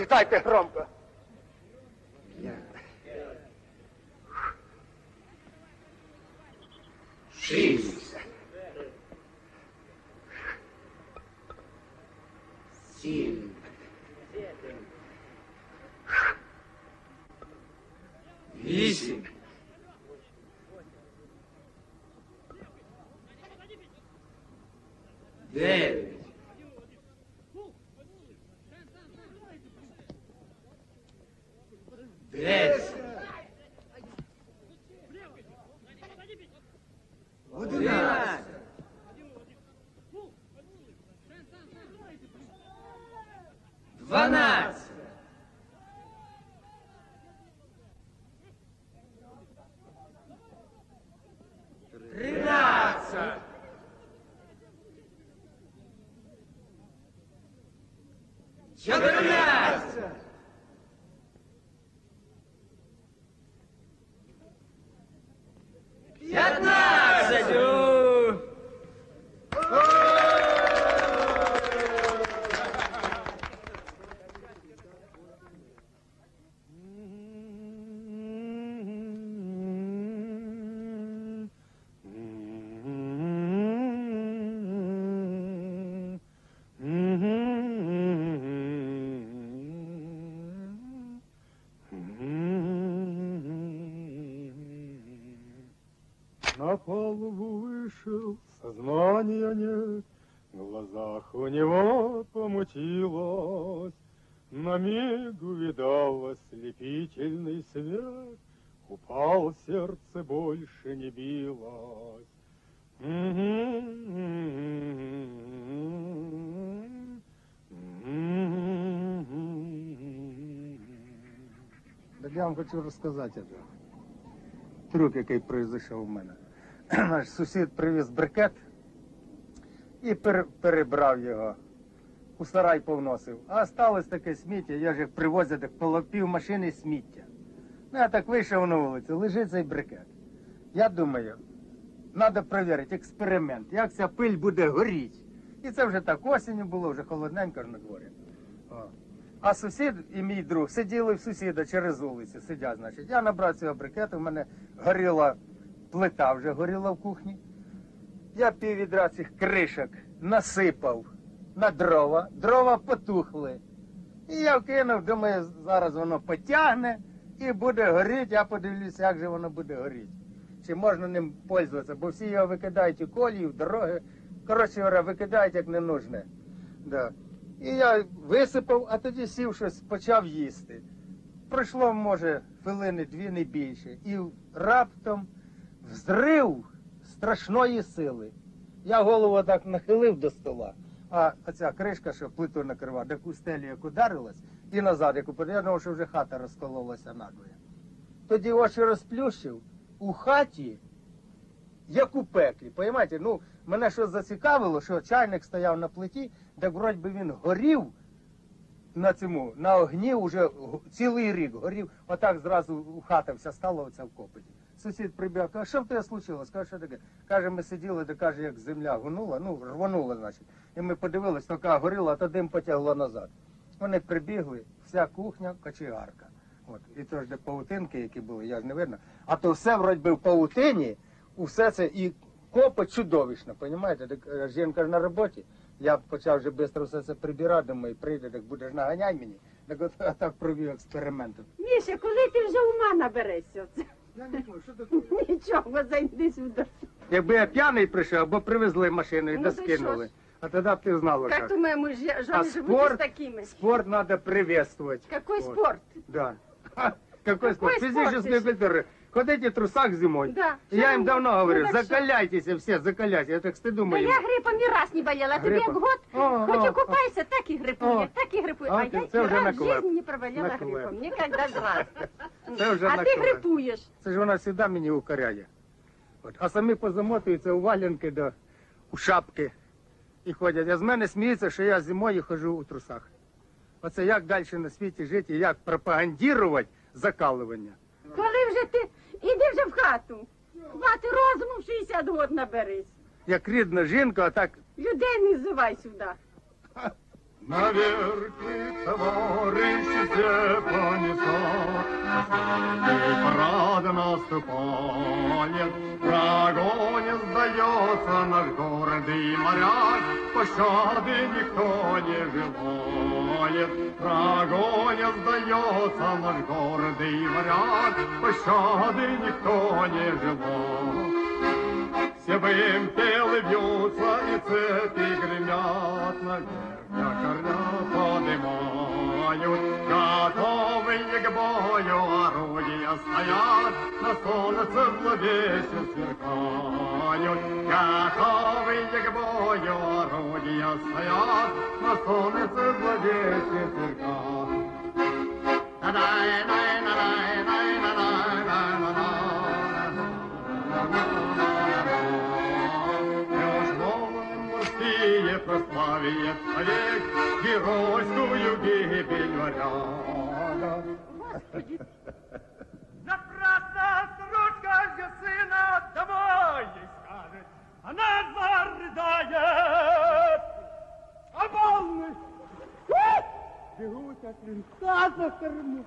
Читайте громко. Шість. Сім. Вісім. 12. В глазах у него помутилось, На миг увидал ослепительный свет, Упал сердце, больше не билось. Так я вам хочу розказати це. Трюк, який произойшов у мене. Наш сусід привіз брикет і пер- перебрав його. У сарай повносив. А сталося таке сміття, я ж як привозять, так поло- пів машини сміття. Ну, я так вийшов на вулицю, лежить цей брикет. Я думаю, треба перевірити експеримент, як ця пиль буде горіти. І це вже так осінню було, вже холодненько ж на дворі. О. А сусід і мій друг сиділи в сусіда через вулицю, сидять, значить. Я набрав цього брикету, в мене горіла плита вже горіла в кухні. Я пів відра цих кришок насипав на дрова, дрова потухли. І я вкинув, думаю, зараз воно потягне і буде горіти. Я подивлюся, як же воно буде горіти. Чи можна ним пользуватися, бо всі його викидають у колії, в дороги. Коротше говоря, викидають як ненужне. Да. І я висипав, а тоді сів щось, почав їсти. Пройшло, може, хвилини дві, не більше. І раптом взрив страшної сили. Я голову так нахилив до стола, а оця кришка, що плиту накрива, у стелі як ударилась, і назад, як я думав, що вже хата розкололася надвоє. Тоді очі розплющив у хаті, як у пеклі. Понимаєте? Ну, мене що зацікавило, що чайник стояв на плиті, так вроді би він горів на цьому, на огні вже цілий рік горів. Отак зразу хата вся стала оця в копоті. Сусід прибіг, каже, що в тебе случилось? Каже, що таке? Каже, ми сиділи, де каже, як земля гунула, ну, рванула, значить. І ми подивились, така горіла, а то дим потягло назад. Вони прибігли, вся кухня, кочегарка. От. І то ж де паутинки, які були, я ж не видно. А то все вроді в паутині, усе це і копа чудовищна, розумієте? Так е, жінка ж на роботі. Я почав вже швидко все це прибирати, думаю, прийде, так будеш наганяй мені. Так от так провів експеримент. Міша, коли ти вже ума наберешся? Я не знаю, що таке? Нічого, зайди сюди. Якби я п'яний прийшов, або привезли машину і Ну, да то й що скинули. ж? А тоді б ти знала, Как як. думаю, мы же А жены живут спорт, с такими. спорт надо приветствовать. Какой Вот. спорт? Да. Ха, Какой спорт? спорт Физическая ты ж? культура. Ходите в трусах зимой. Да. Я им Ну, давно ну, говорю, так закаляйтесь все, закаляйтесь. Я так стыду Да моему. я грипом ні раз не болела, а тобі як Грипом? год, О, хоч о, і купайся, так і грипує, О. так і грипує. А А ти- я це ні вже раз в жизни не провалила На грипом, ніколи з раз. Це вже А на ти клеп. грипуєш. Це ж вона завжди мені укоряє. От. А самі позамотуються у валянки да, у шапки і ходять. А з мене сміються, що я зимою ходжу у трусах. Оце як далі на світі жити, як пропагандувати закалування. Коли вже ти, іди вже в хату. Хвати розуму в 60 год наберись. Як рідна жінка, а так Людей не зивай сюди. Наверх товарищи все понесут, И парад наступает, врагу не сдается наш гордый моряк, Пощады никто не желает, врагу не сдается наш гордый моряк, Пощады никто не желает. Все вымпелы бьются и цепи гремят наверх, якоря Поднимают. Готовые к бою орудия стоят, на солнце зловеще сверкают. Готовые к бою орудия стоят, на солнце зловеще сверкают. Морские прославит век геройскую гибель варяга. Напрасно стружка же сына домой ей скажет, она зарыдает. А волны бегут от винта за корму.